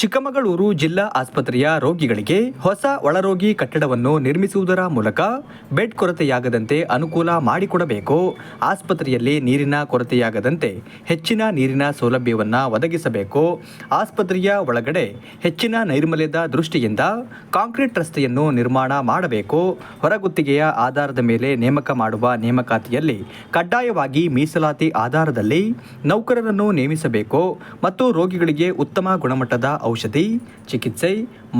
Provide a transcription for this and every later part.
ಚಿಕ್ಕಮಗಳೂರು ಜಿಲ್ಲಾ ಆಸ್ಪತ್ರೆಯ ರೋಗಿಗಳಿಗೆ ಹೊಸ ಒಳರೋಗಿ ಕಟ್ಟಡವನ್ನು ನಿರ್ಮಿಸುವುದರ ಮೂಲಕ ಬೆಡ್ ಕೊರತೆಯಾಗದಂತೆ ಅನುಕೂಲ ಮಾಡಿಕೊಡಬೇಕು. ಆಸ್ಪತ್ರೆಯಲ್ಲಿ ನೀರಿನ ಕೊರತೆಯಾಗದಂತೆ ಹೆಚ್ಚಿನ ನೀರಿನ ಸೌಲಭ್ಯವನ್ನು ಒದಗಿಸಬೇಕು. ಆಸ್ಪತ್ರೆಯ ಒಳಗಡೆ ಹೆಚ್ಚಿನ ನೈರ್ಮಲ್ಯದ ದೃಷ್ಟಿಯಿಂದ ಕಾಂಕ್ರೀಟ್ ರಸ್ತೆಯನ್ನು ನಿರ್ಮಾಣ ಮಾಡಬೇಕು. ಹೊರಗುತ್ತಿಗೆಯ ಆಧಾರದ ಮೇಲೆ ನೇಮಕ ಮಾಡುವ ನೇಮಕಾತಿಯಲ್ಲಿ ಕಡ್ಡಾಯವಾಗಿ ಮೀಸಲಾತಿ ಆಧಾರದಲ್ಲಿ ನೌಕರರನ್ನು ನೇಮಿಸಬೇಕು ಮತ್ತು ರೋಗಿಗಳಿಗೆ ಉತ್ತಮ ಗುಣಮಟ್ಟದ ಔಷಧಿ, ಚಿಕಿತ್ಸೆ,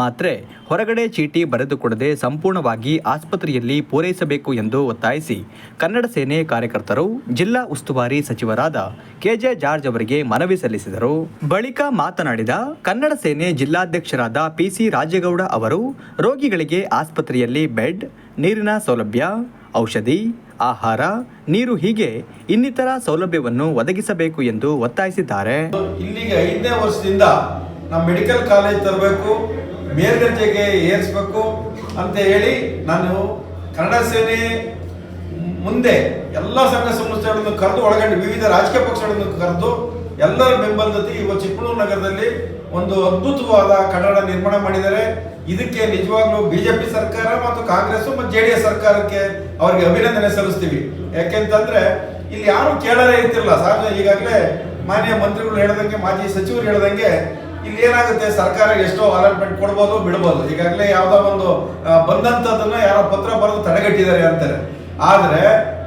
ಮಾತ್ರೆ, ಹೊರಗಡೆ ಚೀಟಿ ಬರೆದುಕೊಡದೆ ಸಂಪೂರ್ಣವಾಗಿ ಆಸ್ಪತ್ರೆಯಲ್ಲಿ ಪೂರೈಸಬೇಕು ಎಂದು ಒತ್ತಾಯಿಸಿ ಕನ್ನಡ ಸೇನೆ ಕಾರ್ಯಕರ್ತರು, ಜಿಲ್ಲಾ ಉಸ್ತುವಾರಿ ಸಚಿವರಾದ ಕೆಜೆ ಜಾರ್ಜ್ ಅವರಿಗೆ ಮನವಿ ಸಲ್ಲಿಸಿದರು. ಬಳಿಕ ಮಾತನಾಡಿದ ಕನ್ನಡ ಸೇನೆ ಜಿಲ್ಲಾಧ್ಯಕ್ಷರಾದ ಪಿಸಿ ರಾಜೇಗೌಡ ಅವರು, ರೋಗಿಗಳಿಗೆ ಆಸ್ಪತ್ರೆಯಲ್ಲಿ ಬೆಡ್, ನೀರಿನ ಸೌಲಭ್ಯ, ಔಷಧಿ, ಆಹಾರ, ನೀರು ಹೀಗೆ ಇನ್ನಿತರ ಸೌಲಭ್ಯವನ್ನು ಒದಗಿಸಬೇಕು ಎಂದು ಒತ್ತಾಯಿಸಿದ್ದಾರೆ. ಇಲ್ಲಿಗೆ ಐದನೇ ವರ್ಷದಿಂದ ನಮ್ಮ ಮೆಡಿಕಲ್ ಕಾಲೇಜ್ ತರಬೇಕು ಮೇಲ್ದರ್ಜೆಗೆ ಏರಿಸ್ಬೇಕು ಅಂತ ಹೇಳಿ ನಾನು ಕನ್ನಡ ಸೇನೆ ಮುಂದೆ ಎಲ್ಲ ಸಂಘ ಸಂಸ್ಥೆಗಳನ್ನು ಕರೆದು ಒಳಗಡೆ ವಿವಿಧ ರಾಜಕೀಯ ಪಕ್ಷಗಳನ್ನು ಕರೆದು ಎಲ್ಲರ ಬೆಂಬಲದಲ್ಲಿ ಇವತ್ತು ಚಿಕ್ಕಮಗಳೂರು ನಗರದಲ್ಲಿ ಒಂದು ಅದ್ಭುತವಾದ ಕನ್ನಡ ನಿರ್ಮಾಣ ಮಾಡಿದ್ದಾರೆ. ಇದಕ್ಕೆ ನಿಜವಾಗ್ಲೂ ಬಿಜೆಪಿ ಸರ್ಕಾರ ಮತ್ತು ಕಾಂಗ್ರೆಸ್ ಮತ್ತು ಜೆ ಡಿ ಎಸ್ ಸರ್ಕಾರಕ್ಕೆ ಅವರಿಗೆ ಅಭಿನಂದನೆ ಸಲ್ಲಿಸ್ತೀವಿ. ಯಾಕೆಂತಂದ್ರೆ ಇಲ್ಲಿ ಯಾರು ಕೇಳಲೇ ಇರ್ತಿರಲ್ಲ ಸಹಜ ಈಗಾಗಲೇ ಮಾನ್ಯ ಮಂತ್ರಿಗಳು ಹೇಳ್ದಂಗೆ, ಮಾಜಿ ಸಚಿವರು ಹೇಳ್ದಂಗೆ ಇಲ್ಲಿ ಏನಾಗುತ್ತೆ ಸರ್ಕಾರ ಎಷ್ಟೋ ಅಲಾಟ್ಮೆಂಟ್ ಕೊಡ್ಬೋದು, ಬಿಡ್ಬೋದು. ಈಗಾಗಲೇ ಯಾವ್ದೋ ಒಂದು ಬಂದಂತದನ್ನ ಯಾರೋ ಪತ್ರ ಬರೆದು ತಡೆಗಟ್ಟಿದ್ದಾರೆ ಅಂತಾರೆ. ಆದ್ರೆ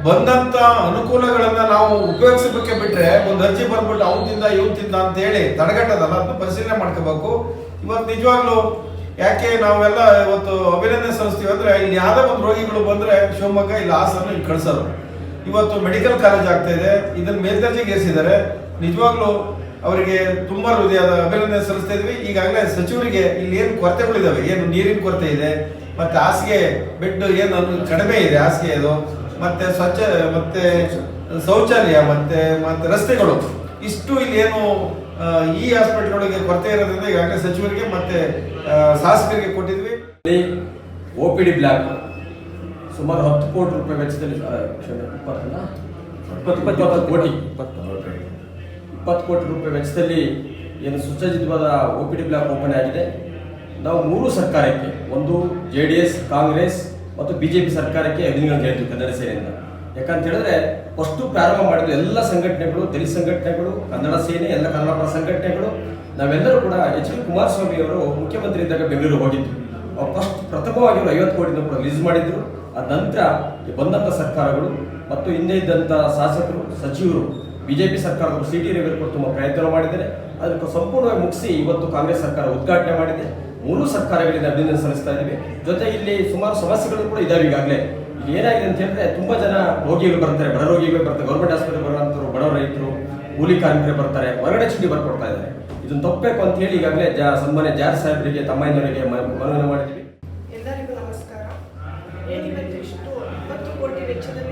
ಬಂದಂತ ಅನುಕೂಲಗಳನ್ನ ನಾವು ಉಪಯೋಗಿಸಬೇಕೆ ಬಿಟ್ರೆ ಒಂದು ಅರ್ಜಿ ಬರ್ಬಿಟ್ಟು ಅವನಿಂದ ಇವತ್ತಿಂದ ಅಂತ ಹೇಳಿ ತಡೆಗಟ್ಟದಲ್ಲ, ಅದನ್ನ ಪರಿಶೀಲನೆ ಮಾಡ್ಕೋಬೇಕು. ಇವತ್ತು ನಿಜವಾಗ್ಲೂ ಯಾಕೆ ನಾವೆಲ್ಲ ಇವತ್ತು ಅಭಿನಂದನೆ ಸಲ್ಲಿಸ್ತೀವಿ ಅಂದ್ರೆ, ಇಲ್ಲಿ ಯಾವ್ದೋ ಒಂದು ರೋಗಿಗಳು ಬಂದ್ರೆ ಶಿವಮೊಗ್ಗ ಇಲ್ಲಿ ಹಾಸನ ಇಲ್ಲಿ ಕಳಿಸೋರು. ಇವತ್ತು ಮೆಡಿಕಲ್ ಕಾಲೇಜ್ ಆಗ್ತಾ ಇದೆ. ಇದನ್ನ ಮೇಲ್ದರ್ಜೆಗೆ ಏರಿಸಿದ್ದಾರೆ ನಿಜವಾಗ್ಲೂ ಅವರಿಗೆ ತುಂಬಾ ಹೃದಯದ ಅಭಿನಂದನೆ ಸಲ್ಲಿಸ್ತಾ ಇದ್ವಿ. ಈಗಾಗಲೇ ಸಚಿವರಿಗೆ ಇಲ್ಲಿ ಏನು ಕೊರತೆಗಳಿದಾವೆ? ಏನು ನೀರಿನ ಕೊರತೆ ಇದೆ? ಮತ್ತೆ ಹಾಸಿಗೆ ಬೆಡ್ ಏನು ಕಡಿಮೆ ಇದೆ ಹಾಸಿಗೆ ಅದು? ಮತ್ತೆ ಸ್ವಚ್ಛ ಮತ್ತೆ ಶೌಚಾಲಯ ಮತ್ತೆ ಮತ್ತೆ ರಸ್ತೆಗಳು. ಇಷ್ಟು ಇಲ್ಲಿ ಏನು ಈ ಹಾಸ್ಪಿಟಲ್ ಒಳಗೆ ಕೊರತೆ ಇರೋದ್ರಿಂದ ಈಗಾಗಲೇ ಸಚಿವರಿಗೆ ಮತ್ತೆ ಶಾಸಕರಿಗೆ ಕೊಟ್ಟಿದ್ವಿ. ಒ ಪಿ ಡಿ ಬ್ಲಾಕ್ ಸುಮಾರು ಹತ್ತು ಕೋಟಿ ರೂಪಾಯಿ ವೆಚ್ಚದಲ್ಲಿ ಇಪ್ಪತ್ತಲ್ಲ? ಇಪ್ಪತ್ತು ಕೋಟಿ. ಇಪ್ಪತ್ತು ಕೋಟಿ ರೂಪಾಯಿ ವೆಚ್ಚದಲ್ಲಿ ಏನು ಸುಸಜ್ಜಿತವಾದ O P D block open ಆಗಿದೆ. ನಾವು ಮೂರು ಸರ್ಕಾರಕ್ಕೆ, ಒಂದು ಜೆ ಡಿ ಎಸ್, ಕಾಂಗ್ರೆಸ್ ಮತ್ತು ಬಿ ಜೆ ಪಿ ಸರ್ಕಾರಕ್ಕೆ ಅಭಿನಂದನೆ ಹೇಳ್ತೀವಿ ಕನ್ನಡ ಸೇನೆಯಿಂದ. ಯಾಕಂತ ಹೇಳಿದ್ರೆ, ಫಸ್ಟು ಪ್ರಾರಂಭ ಮಾಡಿದ ಎಲ್ಲ ಸಂಘಟನೆಗಳು, ದಲಿತ ಸಂಘಟನೆಗಳು, ಕನ್ನಡ ಸೇನೆ, ಎಲ್ಲ ಕನ್ನಡ ಪರ ಸಂಘಟನೆಗಳು, ನಾವೆಲ್ಲರೂ ಕೂಡ ಎಚ್ ಡಿ ಕುಮಾರಸ್ವಾಮಿ ಅವರು ಮುಖ್ಯಮಂತ್ರಿ ಇದ್ದಾಗ ಬೆಂಗಳೂರು ಹೋಗಿದ್ವಿ. ಫಸ್ಟ್ ಪ್ರಥಮವಾಗಿ ಅವರು ಐವತ್ತು ಕೋಟಿನ ಕೂಡ ರಿಲೀಸ್ ಮಾಡಿದ್ರು. ಆ ನಂತರ ಬಂದಂಥ ಸರ್ಕಾರಗಳು ಮತ್ತು ಹಿಂದೆ ಇದ್ದಂಥ ಶಾಸಕರು, ಸಚಿವರು ಬಿಜೆಪಿ ಸರ್ಕಾರದವರು ಸಿ ಟಿ ರವಿ ಕೂಡ ತುಂಬ ಪ್ರಯತ್ನ ಮಾಡಿದ್ದಾರೆ. ಅದಕ್ಕೆ ಸಂಪೂರ್ಣವಾಗಿ ಮುಗಿಸಿ ಇವತ್ತು ಕಾಂಗ್ರೆಸ್ ಸರ್ಕಾರ ಉದ್ಘಾಟನೆ ಮಾಡಿದೆ. ಮೂರು ಸರ್ಕಾರಗಳಿಂದ ಅಭಿನಂದನೆ ಸಲ್ಲಿಸ್ತಾ ಇದ್ದೀವಿ. ಜೊತೆ ಇಲ್ಲಿ ಸುಮಾರು ಸಮಸ್ಯೆಗಳು ಕೂಡ ಇದಾವೆ ಈಗಾಗಲೇ. ಏನಾಗಿದೆ ಅಂತ ಹೇಳಿದ್ರೆ ತುಂಬ ಜನ ರೋಗಿಗಳು ಬರ್ತಾರೆ. ಬಡ ರೋಗಿಗಳು ಬರ್ತಾರೆ. ಗೌರ್ಮೆಂಟ್ ಆಸ್ಪತ್ರೆ ಬರುವಂತರು ಬಡ ರೈತರು, ಕೂಲಿ ಕಾರ್ಮಿಕರು ಬರ್ತಾರೆ. ಹೊರಗಡೆ ಚೀಟಿ ಬರ್ಕೊಡ್ತಾ ಇದ್ದಾರೆ. ಇದನ್ನು ತಪ್ಪಬೇಕು ಅಂತ ಹೇಳಿ ಈಗಾಗಲೇ ಜಾ ಸನ್ಮಾನ್ಯ ಜಾರ್ ಸಾಹೇಬರಿಗೆ ತಮ್ಮಯ್ಯನವರಿಗೆ ಮನವಿ ಮಾಡಿದ್ವಿ.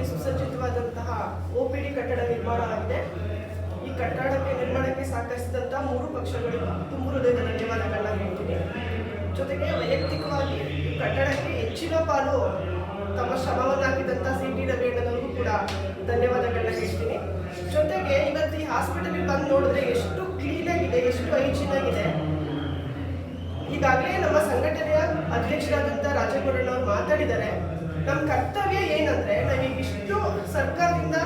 ಸುಸಜ್ಜಿತವಾದಂತಹ ಓಪಿಡಿ ಕಟ್ಟಡ ನಿರ್ಮಾಣ ಆಗಿದೆ ಈ ಕಟ್ಟಡಕ್ಕೆ ನಿರ್ಮಾಣಕ್ಕೆ ಸಹಕರಿಸಿದಂತಹ ಮೂರು ಪಕ್ಷಗಳು ತುಂಬ ಹೃದಯದ ಧನ್ಯವಾದಗಳನ್ನ ಹೇಳ್ತೀನಿ. ಜೊತೆಗೆ ವೈಯಕ್ತಿಕವಾಗಿ ಈ ಕಟ್ಟಡಕ್ಕೆ ಹೆಚ್ಚಿನ ಪಾಲು ತಮ್ಮ ಶ್ರಮವನ್ನು ಹಾಕಿದಂತಹ ಸಿ ಟಿ ರವಿ ಅಣ್ಣನವರಿಗೂ ಕೂಡ ಧನ್ಯವಾದಗಳನ್ನ ಹೇಳ್ತೀನಿ. ಜೊತೆಗೆ ಇವತ್ತು ಈ ಹಾಸ್ಪಿಟಲ್ಗೆ ಬಂದು ನೋಡಿದ್ರೆ ಎಷ್ಟು ಕ್ಲೀನಾಗಿದೆ ಎಷ್ಟು ಹೈಜೀನ್ ಆಗಿದೆ ಈಗಾಗಲೇ ನಮ್ಮ ಸಂಘಟನೆಯ ಅಧ್ಯಕ್ಷರಾದಂಥ ರಾಜೇಗೌಡನವರು ಮಾತಾಡಿದ್ದಾರೆ. ನಮ್ಮ ಕರ್ತವ್ಯ ಏನಂದ್ರೆ ನಾವೀಗ ಇಷ್ಟು ಸರ್ಕಾರದಿಂದ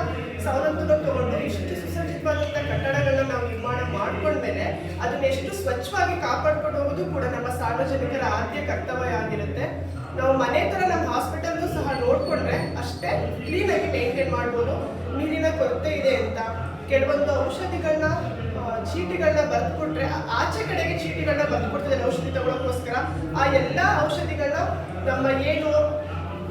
ಸವಲತ್ತುಗಳು ತಗೊಂಡು ಇಷ್ಟು ಸುಸಜ್ಜಿತವಾದಂಥ ಕಟ್ಟಡಗಳನ್ನ ನಾವು ನಿರ್ಮಾಣ ಮಾಡ್ಕೊಂಡ್ಮೇಲೆ ಅದನ್ನ ಎಷ್ಟು ಸ್ವಚ್ಛವಾಗಿ ಕಾಪಾಡ್ಕೊಂಡು ಹೋಗೋದು ಕೂಡ ನಮ್ಮ ಸಾರ್ವಜನಿಕರ ಆದ್ಯ ಕರ್ತವ್ಯ ಆಗಿರುತ್ತೆ. ನಾವು ಮನೆ ತರ ನಮ್ಮ ಹಾಸ್ಪಿಟಲ್ನು ಸಹ ನೋಡ್ಕೊಂಡ್ರೆ ಅಷ್ಟೇ ಕ್ಲೀನಾಗಿ ಮೇಂಟೈನ್ ಮಾಡ್ಬೋದು. ನೀರಿನ ಕೊರತೆ ಇದೆ ಅಂತ. ಕೆಲವೊಂದು ಔಷಧಿಗಳನ್ನ ಚೀಟಿಗಳನ್ನ ಬರೆದು ಕೊಟ್ರೆ ಆಚೆ ಕಡೆಗೆ ಚೀಟಿಗಳನ್ನ ಬರೆದುಕೊಡ್ತಿದ್ದಾರೆ ಔಷಧಿ ತಗೊಳ್ಳೋಕ್ಕೋಸ್ಕರ ಆ ಎಲ್ಲ ಔಷಧಿಗಳನ್ನ ನಮ್ಮ ಏನು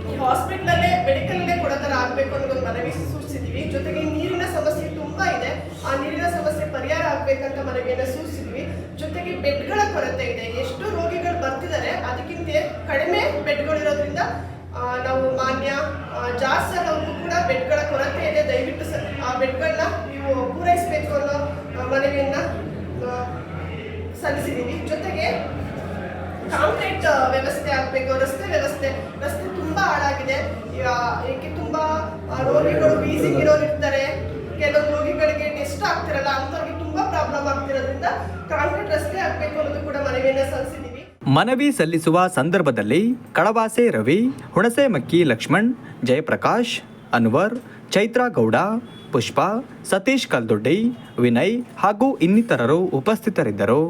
ಈ ಹಾಸ್ಪಿಟ್ಲಲ್ಲೇ ಮೆಡಿಕಲ್ಲೇ ಕೊಡೋ ಥರ ಆಗಬೇಕು ಅನ್ನೋದೊಂದು ಮನವಿ ಸೂಚಿಸಿದ್ದೀವಿ ಜೊತೆಗೆ ನೀರಿನ ಸಮಸ್ಯೆ ತುಂಬಾ ಇದೆ. ಆ ನೀರಿನ ಸಮಸ್ಯೆ ಪರಿಹಾರ ಆಗ್ಬೇಕಂತ ಮನವಿಯನ್ನ ಸೂಚಿಸಿದ್ವಿ. ಜೊತೆಗೆ ಬೆಡ್ಗಳ ಕೊರತೆ ಇದೆ. ಎಷ್ಟು ರೋಗಿಗಳು ಬರ್ತಿದ್ದಾರೆ. ಅದಕ್ಕಿಂತ ಕಡಿಮೆ ಬೆಡ್ಗಳಿರೋದ್ರಿಂದ ನಾವು ಮಾನ್ಯ ಜಾಸ್ತಿ ಅವ್ರಿಗೂ ಕೂಡ ಬೆಡ್ಗಳ ಕೊರತೆ ಇದೆ. ದಯವಿಟ್ಟು ಆ ಬೆಡ್ಗಳನ್ನ ನೀವು ಪೂರೈಸಬೇಕು ಅನ್ನೋ ಮನವಿಯನ್ನ ಸಲ್ಲಿಸಿದ್ದೀವಿ ಜೊತೆಗೆ ಕಾಂಕ್ರೀಟ್ ವ್ಯವಸ್ಥೆ ಆಗಬೇಕು. ರಸ್ತೆ ವ್ಯವಸ್ಥೆ, ರಸ್ತೆ ಏಕೆ ತುಂಬಾ ರೋಗಿಗಳು ವೀಸಿಂಗ್ ಇರೋರು ಇರ್ತಾರೆ, ಕೆಲವು ರೋಗಿಗಳಿಗೆ ಟೆಸ್ಟ್ ಆಗ್ತಿರಲ್ಲ, ಅಂಥವ್ರಿಗೆ ತುಂಬಾ ಪ್ರಾಬ್ಲಮ್ ಆಗ್ತಿರೋದ್ರಿಂದ ಕಾಂಕ್ರೀಟ್ ರಸ್ತೆ ಆಗಬೇಕು ಅನ್ನೋದು ಕೂಡ ಮನವಿಯನ್ನ ಸಲ್ಲಿಸಿದ್ದೀವಿ ಮನವಿ ಸಲ್ಲಿಸುವ ಸಂದರ್ಭದಲ್ಲಿ ಕಳವಾಸೆ ರವಿ ಹುಣಸೆಮಕ್ಕಿ ಲಕ್ಷ್ಮಣ್, ಜಯಪ್ರಕಾಶ್, ಅನ್ವರ್, ಚೈತ್ರಾ ಗೌಡ, ಪುಷ್ಪ, ಸತೀಶ್ ಕಲ್ದೊಡ್ಡಿ, ವಿನಯ್ ಹಾಗೂ ಇನ್ನಿತರರು ಉಪಸ್ಥಿತರಿದ್ದರು.